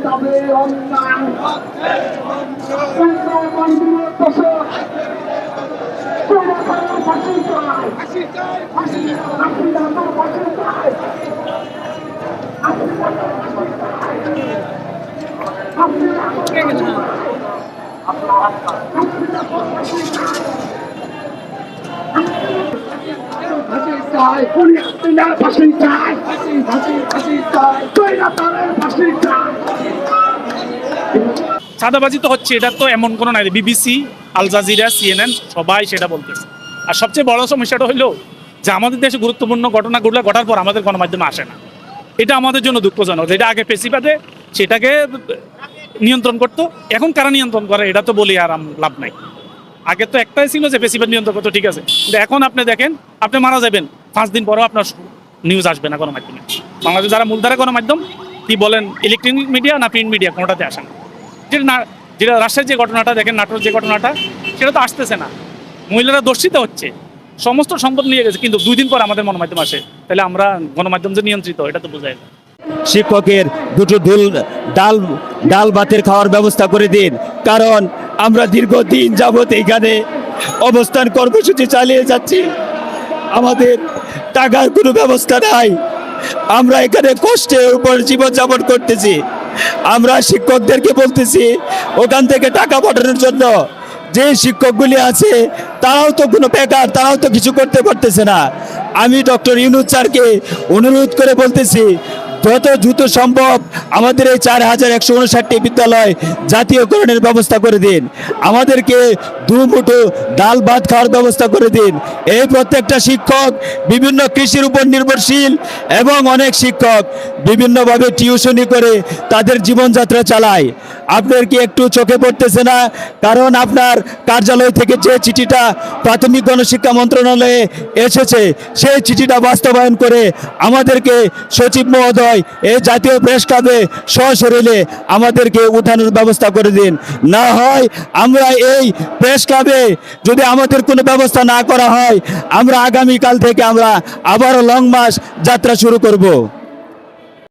যাবে অন্যায় অন্যায় দেশে চাই আফ্রিকার ফাঁসি চাঁদাবাজি তো হচ্ছে, এটা তো এমন কোনো নাই। বিবিসি, আল জাজিরা, সিএনএন, সবাই সেটা বলতেছে। আর সবচেয়ে বড় সমস্যাটা হলো যে আমাদের দেশে গুরুত্বপূর্ণ ঘটনাগুলো ঘটার পর আমাদের গণমাধ্যমে আসে না। এটা আমাদের জন্য দুঃখজনক যেটা আগে পেশিবাদে সেটাকে নিয়ন্ত্রণ করতো, এখন কারা নিয়ন্ত্রণ করে, এটা তো বলি আর লাভ নাই। আগে তো একটাই ছিল যে পেশিবাদ নিয়ন্ত্রণ করতো, ঠিক আছে। কিন্তু এখন আপনি দেখেন, আপনি মারা যাবেন। পাঁচ দিন পরেও আপনার নিউজ আসবে না গণমাধ্যমে। বাংলাদেশ যারা মূলধারা গণমাধ্যম, কি বলেন ইলেকট্রনিক মিডিয়া না প্রিন্ট মিডিয়া কোনোটাতে আসে না। যেটা না, যেটা রাজশাহীর যে ঘটনাটা, দেখেন নাটোর যে ঘটনাটা, সেটা তো আসতেছে না। মহিলারা দর্শিত হচ্ছে। সমস্ত সম্পদ নিয়ে গেছে, কিন্তু দুই দিন পর আমাদের গণমাধ্যম আসে। তাহলে আমরা গণমাধ্যম যে নিয়ন্ত্রিত, এটা তো বোঝায় না। শিক্ষকের দুটো দুল, ডাল ডাল ভাতের খাওয়ার ব্যবস্থা করে দিন। কারণ আমরা দীর্ঘদিন যাবত এখানে অবস্থান কর্মসূচি চালিয়ে যাচ্ছি। আমাদের টাকার কোনো ব্যবস্থা নাই। আমরা এখানে কষ্টের উপর জীবনযাপন করতেছি। আমরা শিক্ষকদেরকে বলতেছি, ওখান থেকে টাকা পাঠানোর জন্য যে শিক্ষকগুলি আছে, তারাও তো কোনো বেকার, তারাও তো কিছু করতে পারতেছে না। আমি ডক্টর ইউনুস স্যারকে অনুরোধ করে বলতেছি যত দ্রুত সম্ভব আমাদের এই চার হাজার একশো উনষাটটি বিদ্যালয় জাতীয়করণের ব্যবস্থা করে দিন। আমাদেরকে দু মুঠো ডাল, ভাত খাওয়ার ব্যবস্থা করে দিন। এই প্রত্যেকটা শিক্ষক বিভিন্ন কৃষির উপর নির্ভরশীল এবং অনেক শিক্ষক বিভিন্নভাবে টিউশনি করে তাদের জীবনযাত্রা চালায়। আপনার কি একটু চোখে পড়তেছে না? কারণ আপনার কার্যালয় থেকে যে চিঠিটা প্রাথমিক গণশিক্ষা মন্ত্রণালয়ে এসেছে, সেই চিঠিটা বাস্তবায়ন করে আমাদেরকে সচিব মহোদয় এই জাতীয় প্রেস ক্লাবে সশরীরে আমাদেরকে উঠানোর ব্যবস্থা করে দিন। না হয় আমরা এই প্রেস ক্লাবে যদি আমাদের কোনো ব্যবস্থা না করা হয়, আমরা আগামীকাল থেকে আমরা আবারও লং মাস যাত্রা শুরু করব।